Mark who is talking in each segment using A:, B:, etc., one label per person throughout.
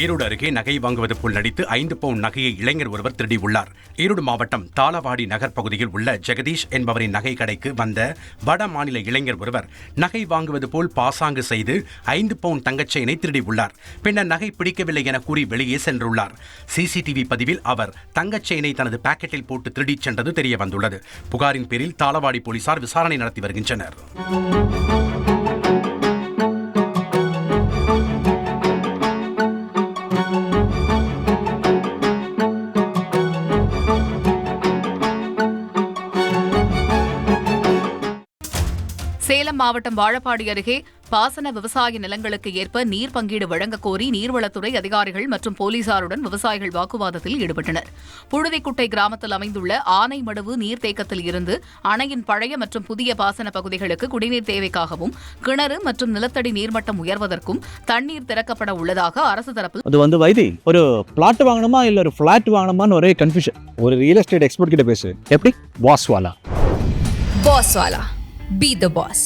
A: ஈரோடு அருகே நகை வாங்குவது போல் நடித்து ஐந்து பவுன் நகையை இளைஞர் ஒருவர் திருடியுள்ளார். ஈரோடு மாவட்டம் தாளவாடி நகர் பகுதியில் உள்ள ஜெகதீஷ் என்பவரின் நகை கடைக்கு வந்த வட மாநில இளைஞர் ஒருவர் நகை வாங்குவது போல் பாசாங்கு செய்து ஐந்து பவுன் தங்கச்செயினை திருடியுள்ளார். பின்னர் நகை பிடிக்கவில்லை என கூறி வெளியே சென்றுள்ளார். சிசிடிவி பதிவில் அவர் தங்கச்செயினை தனது பாக்கெட்டில் போட்டு திருடிச் சென்றது தெரிய வந்துள்ளது புகாரின் பேரில் தாளவாடி போலீசார் விசாரணை நடத்தி வருகின்றனர்.
B: சேலம் மாவட்டம் வாழப்பாடி அருகே பாசன விவசாய நிலங்களுக்கு ஏற்ப நீர் பங்கீடு வழங்கக் கோரி நீர்வளத்துறை அதிகாரிகள் மற்றும் போலீசாருடன் விவசாயிகள் வாக்குவாதத்தில் ஈடுபட்டனர். புழுதிக்குட்டை கிராமத்தில் அமைந்துள்ள ஆனைமடுவு நீர்த்தேக்கத்தில் இருந்து அணையின் பழைய மற்றும் புதிய பாசன பகுதிகளுக்கு குடிநீர் தேவைக்காகவும் கிணறு மற்றும் நிலத்தடி நீர்மட்டம் உயர்வதற்கும் தண்ணீர் திறக்கப்பட உள்ளதாக அரசு தரப்பில்
C: அது வந்து வைதி ஒரு பிளாட் வாங்கணுமா இல்ல ஒரு ஃபிளாட் வாங்கணுமான்னு ஒரே கன்ஃபியூஷன்
D: ஒரு ரியல் எஸ்டேட் எக்ஸ்பர்ட் கிட்ட பேசு.
C: எப்படி?
D: வாஸ்வாலா
E: Boss Be the boss.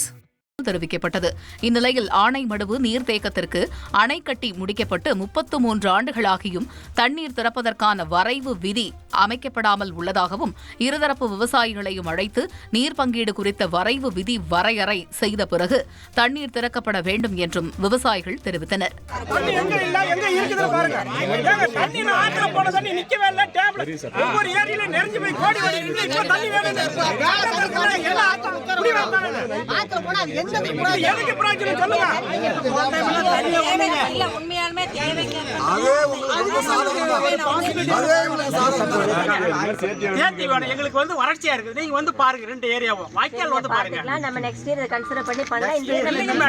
B: தெரிவிக்கப்பட்டது. இந்நிலையில் ஆனைமடுவு நீர்த்தேக்கத்திற்கு அணை கட்டி முடிக்கப்பட்டு முப்பத்து மூன்று ஆண்டுகளாகியும் தண்ணீர் திறப்பதற்கான வரைவு விதி அமைக்கப்படாமல் உள்ளதாகவும் இருதரப்பு விவசாயிகளையும் அழைத்து நீர் பங்கீடு குறித்த வரைவு விதி வரையறை செய்த பிறகு தண்ணீர் திறக்கப்பட வேண்டும் என்றும் விவசாயிகள் தெரிவித்தனர்.
F: தண்ணி
G: உண்மையாலுமே
F: எங்களுக்கு வந்து வறட்சியா இருக்குது. நீங்க வந்து பாருங்க ரெண்டு ஏரியாவும் வாய்க்கால் வந்து பாருங்க.
G: நம்ம நெக்ஸ்ட் இயர் கன்சிடர் பண்ணி பண்ணலாம். இந்த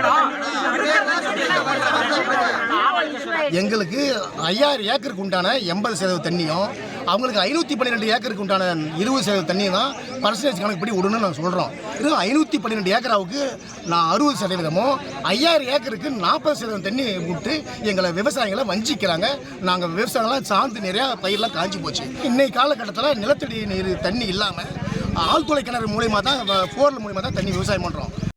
H: எங்களுக்கு ஐயாயிரம் ஏக்கருக்கு உண்டான எண்பது சதவீத தண்ணியும் அவங்களுக்கு ஐநூற்றி பன்னிரெண்டு ஏக்கருக்கு உண்டான இருபது சதவீத தண்ணியும் தான் பர்சன்டேஜ் கணக்குப்படி விடணும்னு நாங்கள் சொல்கிறோம் இது ஐநூற்றி பன்னிரெண்டு ஏக்கராவுக்கு நான் அறுபது சதவீதமும் ஐயாயிரம் ஏக்கருக்கு நாற்பது சதவீதம் தண்ணி விட்டு எங்களை விவசாயிகளை வஞ்சிக்கிறாங்க. நாங்கள் விவசாயம்லாம் சார்ந்து நிறையா பயிரெலாம் காஞ்சி போச்சு. இன்னைக்கு காலகட்டத்தில் நிலத்தடி நீர் தண்ணி இல்லாமல் ஆழ்துளை கிணறு மூலியமாக தான் போரில் மூலியமாக தான் தண்ணி விவசாயம் பண்ணுறோம்